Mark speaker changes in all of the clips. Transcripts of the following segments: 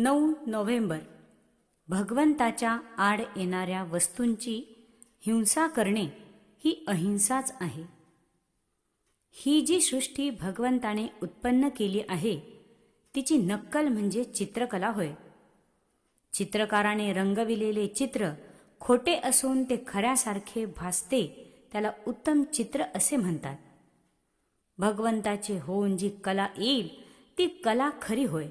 Speaker 1: नऊ नोव्हेंबर. भगवंताच्या आड येणाऱ्या वस्तूंची हिंसा करणे ही अहिंसाच आहे. ही जी सृष्टी भगवंताने उत्पन्न केली आहे तिची नक्कल म्हणजे चित्रकला होय. चित्रकाराने रंगविलेले चित्र खोटे असून ते खऱ्यासारखे भासते त्याला उत्तम चित्र असे म्हणतात. भगवंताचे होऊन जी कला येईल ती कला खरी होय.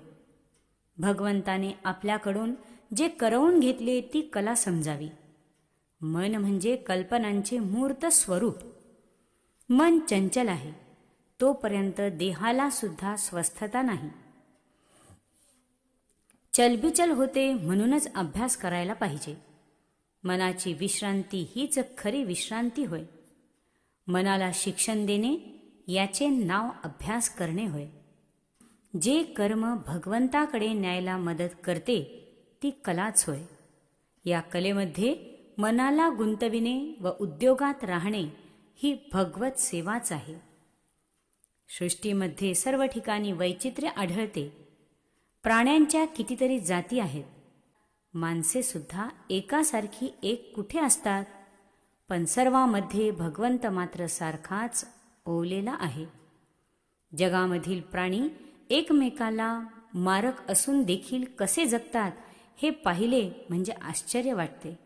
Speaker 1: भगवंताने आपल्याकडून जे करवून घेतले ती कला समजावी. मन म्हणजे कल्पनांचे मूर्त स्वरूप. मन चंचल आहे. तोपर्यंत देहाला सुद्धा स्वस्थता नाही. चलबिचल होते म्हणूनच अभ्यास करायला पाहिजे. मनाची विश्रांती हीच खरी विश्रांती होय. मनाला शिक्षण देणे याचे नाव अभ्यास करणे होय. जे कर्म भगवंताकडे न्यायला मदत करते ती कलाच होय. या कलेमध्ये मनाला गुंतविणे व उद्योगात राहणे ही भगवत सेवाच आहे. सृष्टीमध्ये सर्व ठिकाणी वैचित्र्य आढळते. प्राण्यांच्या कितीतरी जाती आहेत. माणसेसुद्धा एकासारखी एक कुठे असतात? पण सर्वामध्ये भगवंत मात्र सारखाच ओवलेला आहे. जगामधील प्राणी एकमेकाला मारक असून देखील कसे जगतात हे पाहिले म्हणजे आश्चर्य वाटते.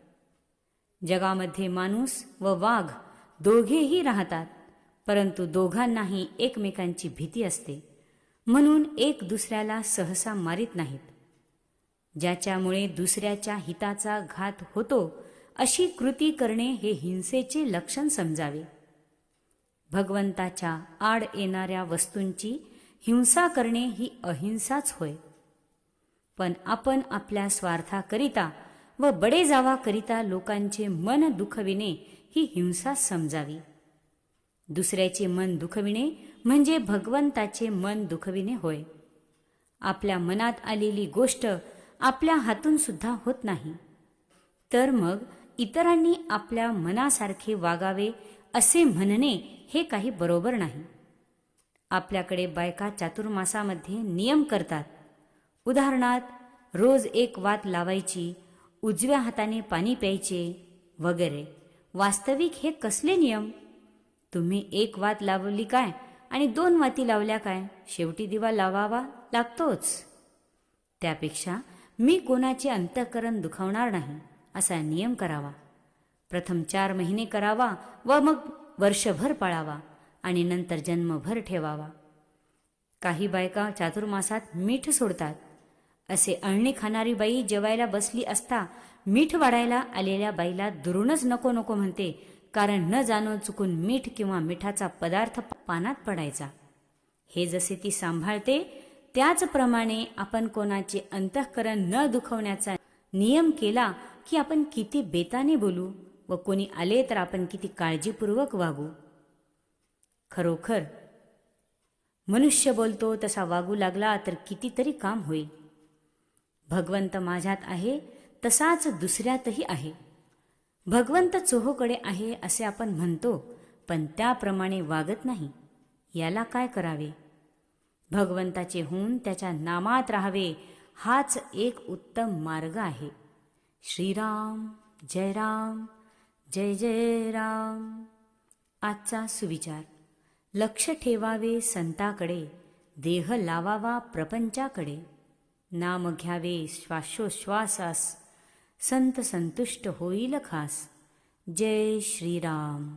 Speaker 1: जगामध्ये माणूस व वाघ दोघेही राहतात परंतु दोघांनाही एकमेकांची भीती असते. म्हणून एक दुसऱ्याला सहसा मारित नाहीत. ज्याच्यामुळे दुसऱ्याच्या हिताचा घात होतो अशी कृती करणे हे हिंसेचे लक्षण समजावे. भगवंताच्या आड येणाऱ्या वस्तूंची हिंसा करणे ही अहिंसाच होय. पण आपण आपल्या स्वार्थाकरिता व बडे जावाकरिता लोकांचे मन दुखविणे ही हिंसा समजावी. दुसऱ्याचे मन दुखविणे म्हणजे भगवंताचे मन दुखविणे होय. आपल्या मनात आलेली गोष्ट आपल्या हातून सुद्धा होत नाही. तर मग इतरांनी आपल्या मनासारखे वागावे असे म्हणणे हे काही बरोबर नाही. आपल्याकडे बायका चातुर्मासामध्ये नियम करतात. उदाहरणार्थ रोज एक वात लावायची उजव्या हाताने पाणी प्यायचे वगैरे. वास्तविक हे कसले नियम? तुम्ही एक वात लावली काय आणि दोन वाती लावल्या काय? शेवटी दिवा लावावा लागतोच. त्यापेक्षा मी कोणाचे अंतःकरण दुखावणार नाही असा नियम करावा. प्रथम चार महिने करावा व मग वर्षभर पाळावा. आणि नंतर जन्मभर ठेवावा. काही बायका चातुर्मासात मीठ सोडतात. असे अळणी खाणारी बाई जेवायला बसली असता मीठ वाढायला आलेल्या बाईला दुरूनच नको नको म्हणते कारण न जाणून चुकून मीठ किंवा मिठाचा पदार्थ पानात पडायचा. हे जसे ती सांभाळते त्याचप्रमाणे आपण कोणाचे अंतःकरण न दुखवण्याचा नियम केला की आपण किती बेताने बोलू व कोणी आले तर आपण किती काळजीपूर्वक वागू. खरोखर. मनुष्य बोलतो तसा वागू लागला तर कितीतरी काम होईल. भगवंत माझ्यात आहे तसाच दुसऱ्यातही आहे. भगवंत चोहोकडे आहे असे आपण म्हणतो पण त्याप्रमाणे वागत नाही. याला काय करावे? भगवंताचे होऊन त्याच्या नामात राहावे हाच एक उत्तम मार्ग आहे. श्रीराम जय राम जय जय राम. आजचा सुविचार. लक्ष ठेवावे संताकडे देह लावावा प्रपंचाकडे. नाम घ्यावे श्वासोश्वासास संत संतुष्ट होईल खास. जय श्रीराम.